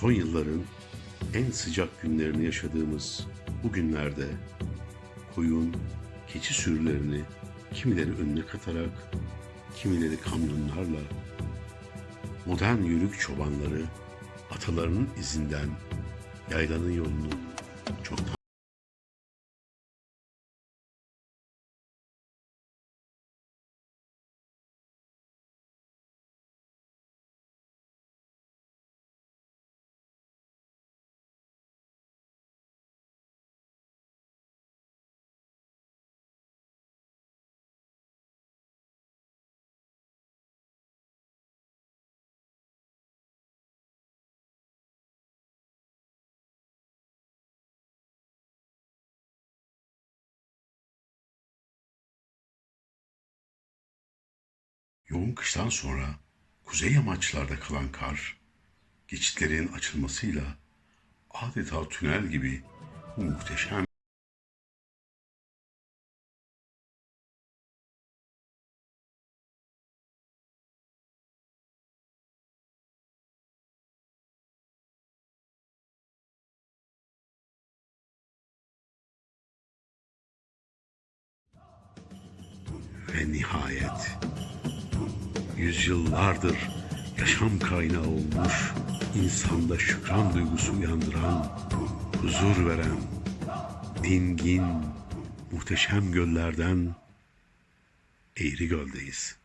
Son yılların en sıcak günlerini yaşadığımız bu günlerde koyun, keçi sürülerini kimileri önüne katarak, kimileri kamyonlarla, modern yörük çobanları atalarının izinden yaylanın yolunu çoktan Yoğun kıştan sonra kuzey yamaçlarda kalan kar, geçitlerin açılmasıyla adeta tünel gibi muhteşem ve nihayet yüzyıllardır yaşam kaynağı olmuş, insanda şükran duygusu uyandıran, huzur veren, dingin, muhteşem göllerden Eğri Göl'deyiz.